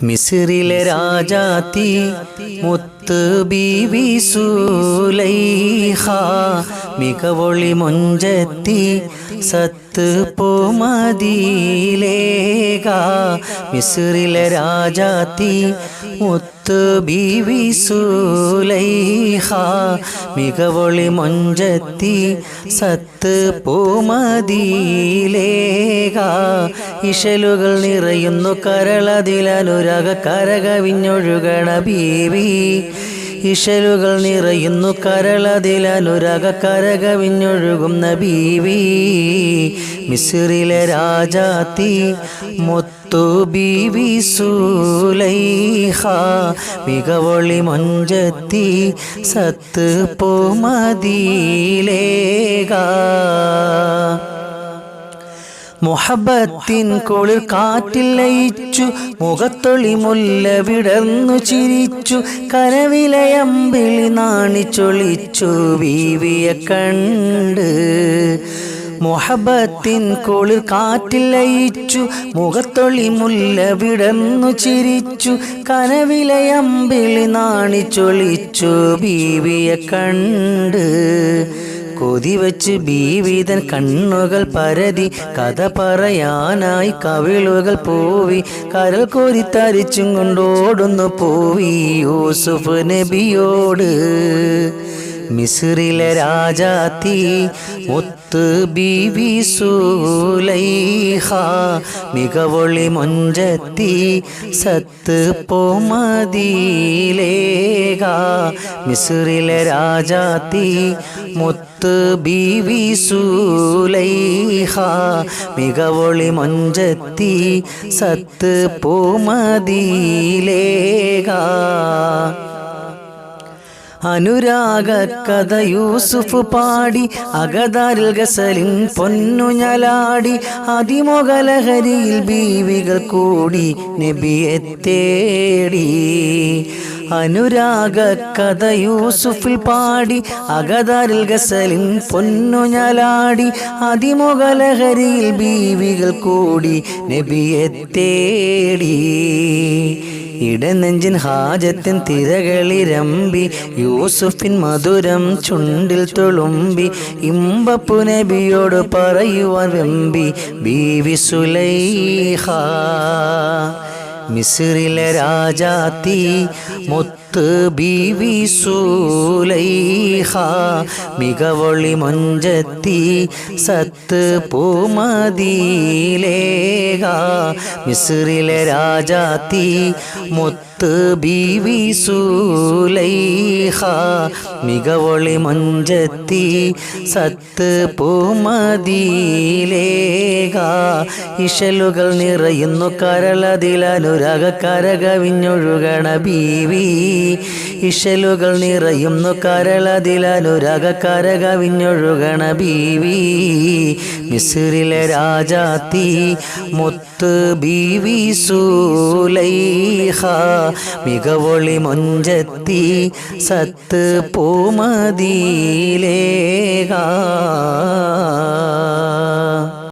മിസിറിലെ രാജാത്തി മുത്ത് ബീവി സൂലൈഹ മികവൊളി മുഞ്ചത്തി സത്ത് പോമതിയിലേക. മിസ്രിലെ രാജാത്തി മുത്ത് ബീവി സൂലൈഹ മികവൊളി മുഞ്ചത്തി സത്ത് പൂമതിയിലേക. ഇഷലുകൾ നിറയുന്നു കരളതിലനുരക കരകവിഞ്ഞൊഴുകണ ബീവി. ഇശലുകൾ നിറയുന്നു കരളതിൽ അനുരാഗ കരകവിഞ്ഞൊഴുകും നബീവി. മിസിറിലെ രാജാത്തി മുത്തു ബീവി സൂലൈഹ. മികവൊളി മൊഞ്ചത്തി സത്ത് പോമതിയിലേക മുഹബത്തിൻ കുളിർ കാറ്റിൽ ലയിച്ചു മുഖത്തൊളി മുല്ല വിടർന്നു ചിരിച്ചു കരവിലയമ്പിളി നാണിച്ചൊളിച്ചു വീവിയ കണ്ട്. മുഹബത്തിൻ കുളിർ കാറ്റിൽ ലയിച്ചു മുഖത്തൊളി മുല്ല വിടർന്നു ചിരിച്ചു കനവിലയമ്പിളി നാണിച്ചൊളിച്ചു ബീവിയെ കണ്ട്. കൊതി വച്ച് ബീവിതൻ കണ്ണുകൾ പരതി കഥ പറയാനായി കവിളുകൾ പോവി. കരൽ കോരി തരിച്ചും കൊണ്ടോടുന്നു പോവി യൂസുഫ് നബിയോട്. മിസ്രിലെ രാജാത്തി ഒത്ത് ബീവി സൂലൈഹ മികവൊളി മൊഞ്ചത്തി സത്ത് പോമതിയിലേക മിസ്രിലെ രാജാത്തി മുത്ത് ബീവി സൂലൈഹ മികവൊളി മൊഞ്ചത്തി സത്ത് പോമതിയിലേക അനുരാഗ കഥ യൂസുഫ് പാടി അകതാരിൽ ഗസലിൻ പൊന്നു പൊന്നുഞ്ഞലാടി അതിമൊകലഹരിയിൽ ബീവികൾ കൂടി നബിയെ തേടി. അനുരാഗ കഥ യൂസുഫിൽ പാടി അകതാരിൽ ഗസലിൻ പൊന്നു പൊന്നുഞ്ഞലാടി അതിമൊകലഹരിയിൽ ബീവികൾ കൂടി നബിയെ തേടി. ഇടനെഞ്ചിൻ ഹാജത്തിൻ തിരകളിരമ്പി യൂസുഫിൻ മധുരം ചുണ്ടിൽ തുളുമ്പി ഇമ്പപ്പു നബിയോട് പറയുവാൻ വെമ്പി ബീവി സുലൈഹ. മിസിറിലെ രാജാത്തി മുത്ത് ബീവി സൂലൈഹ മികവൊളി മൊഞ്ചത്തി സത്ത് പൂമതിയിലേക മിസിറിലെ രാജാത്തി മുത്ത് ബീവി സൂലൈഹ മഞ്ചത്തി സത്ത് പൂമതിയിലേക ഇഷലുകൾ നിറയുന്നു കരളതിലനുരാഗ കരകവിഞ്ഞൊഴുകണ ബീവി ഇഷലുകൾ നിറയുന്നു കരളതിലനുരാഗ കരകവിഞ്ഞൊഴുകണ ബീവി മിസിറിലെ രാജാത്തി മുത്ത് ബീവി സൂലൈഹ മികവൊളി മൊഞ്ചത്തി സത്ത് പൂമതിയിലേക.